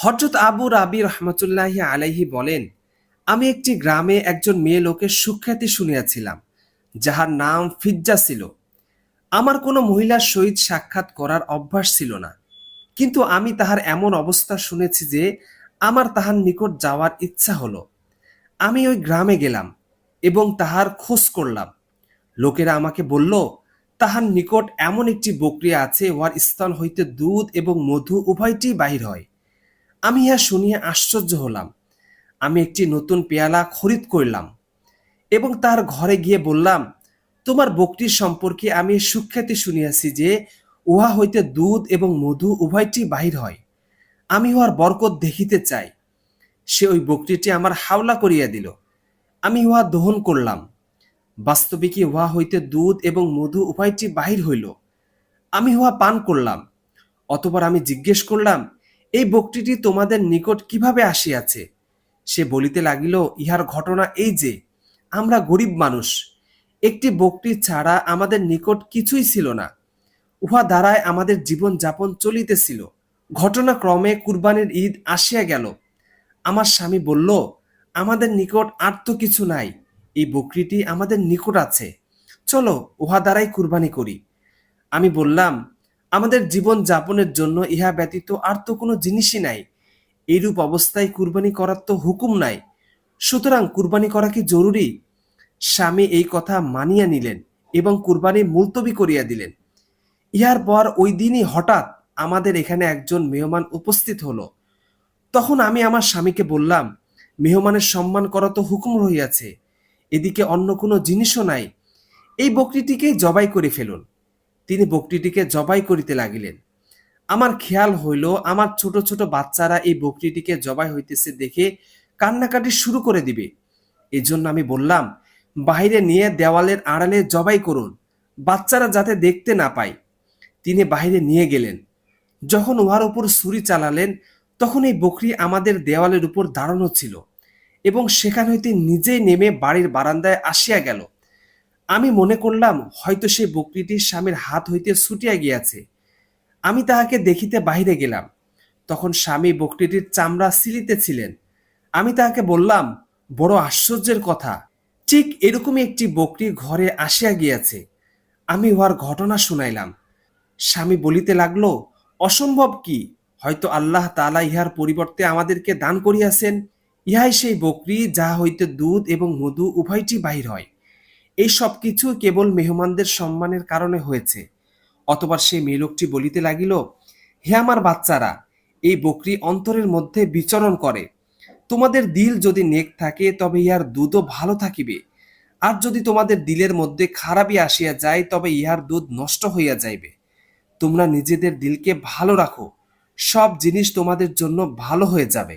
হজরত আবু রাবি রহমতুল্লাহি আলাইহি বলেন, আমি একটি গ্রামে একজন মেয়ে লোকের সুখ্যাতি শুনিয়াছিলাম, যাহার নাম ফিজ্জা ছিল। আমার কোনো মহিলার সহিত সাক্ষাৎ করার অভ্যাস ছিল না, কিন্তু আমি তাহার এমন অবস্থা শুনেছি যে আমার তাহার নিকট যাওয়ার ইচ্ছা হলো। আমি ওই গ্রামে গেলাম এবং তাহার খোঁজ করলাম। লোকেরা আমাকে বলল, তাহার নিকট এমন একটি বকরিয়া আছে উহার স্তন হইতে দুধ এবং মধু উভয়টি বাহির হয়। আমি ইহা শুনিয়া আশ্চর্য হলাম। আমি একটি নতুন পেয়ালা খরিদ করলাম এবং তার ঘরে গিয়ে বললাম, তোমার বকটির সম্পর্কে আমি সুখ্যাতি শুনিয়াছি যে উহা হইতে দুধ এবং মধু উভয়টি বাহির হয়। আমি উহার বরকত দেখিতে চাই। সে ওই বকটিটি আমার হাওলা করিয়া দিল। আমি উহা দহন করলাম। বাস্তবিকই উহা হইতে দুধ এবং মধু উভয়টি বাহির হইল। আমি উহা পান করলাম। অতপর আমি জিজ্ঞেস করলাম এই বক্তিটি তোমাদের নিকট কীভাবে আসিয়াছে? সে বলিতে লাগিল, ইহার ঘটনা এই যে, আমরা গরিব মানুষ। একটি বকটি ছাড়া আমাদের নিকট কিছুই ছিল না। উহা দ্বারায় আমাদের জীবন যাপন চলিতেছিল। ঘটনাক্রমে কুরবানির ঈদ আসিয়া গেল। আমার স্বামী বলল, আমাদের নিকট আর তো কিছু নাই। এই বকরিটি আমাদের নিকট আছে। চলো উহা দ্বারাই কুরবানি করি। আমি বললাম আমাদের জীবন যাপনের জন্য ইহা ব্যতীত আর তো কোনো জিনিসই নাই। এরূপ অবস্থায় কুরবানি করার তো হুকুম নাই। সুতরাং কুরবানি করা কি জরুরি? স্বামী এই কথা মানিয়া নিলেন এবং কুরবানি মুলতবি করিয়া দিলেন। ইহার পর ওই দিনই হঠাৎ আমাদের এখানে একজন মেহমান উপস্থিত হলো। তখন আমি আমার স্বামীকে বললাম, মেহমানের সম্মান করা তো হুকুম রহিয়াছে, এদিকে অন্য কোনো জিনিসও নাই। এই বকরিটিকে জবাই করে ফেলুন। তিনি বকরিটিকে জবাই করিতে লাগিলেন। আমার খেয়াল হইল, আমার ছোট ছোট বাচ্চারা এই বকরিটিকে জবাই হইতেছে দেখে কান্নাকাটি শুরু করে দিবে। এজন্য আমি বললাম বাইরে নিয়ে দেওয়ালের আড়ালে জবাই করুন, বাচ্চারা যাতে দেখতে না পায়। তিনি বাইরে নিয়ে গেলেন। যখন উহার উপর ছুরি চালালেন, তখন এই বকরি আমাদের দেওয়ালের উপর দাঁড়ানো ছিল এবং সেখান হইতে নিজেই নেমে বাড়ির বারান্দায় আসিয়া গেল। আমি মনে করলাম হয়তো সেই বকরিটি স্বামীর হাত হইতে ছুটিয়া গিয়াছে। আমি তাহাকে দেখিতে বাহিরে গেলাম। তখন স্বামী বকরিটির চামড়া সিলিতেছিলেন আমি তাহাকে বললাম, বড় আশ্চর্যের কথা, ঠিক এরকমই একটি বকরি ঘরে আসিয়া গিয়াছে। আমি উহার ঘটনা শুনাইলাম। স্বামী বলিতে লাগল, অসম্ভব কি? হয়তো আল্লাহ তালা ইহার পরিবর্তে আমাদেরকে দান করিয়াছেন। ইহাই সেই বকরি, যাহা হইতে দুধ এবং মধু উভয়টি বাহির হয়। এই সব কিছু কেবল মেহমানদের সম্মানের কারণে হয়েছে। অতবার সেই মেয়েলোকটি বলিতে লাগিল, হে আমার বাচ্চারা, এই বকরি অন্তরের মধ্যে বিচরণ করে। তোমাদের দিল যদি নেক থাকে, তবে ইহার দুধও ভালো থাকিবে। আর যদি তোমাদের দিলের মধ্যে খারাপই আসিয়া যায়, তবে ইহার দুধ নষ্ট হইয়া যাইবে। তোমরা নিজেদের দিলকে ভালো রাখো। সব জিনিস তোমাদের জন্য ভালো হয়ে যাবে।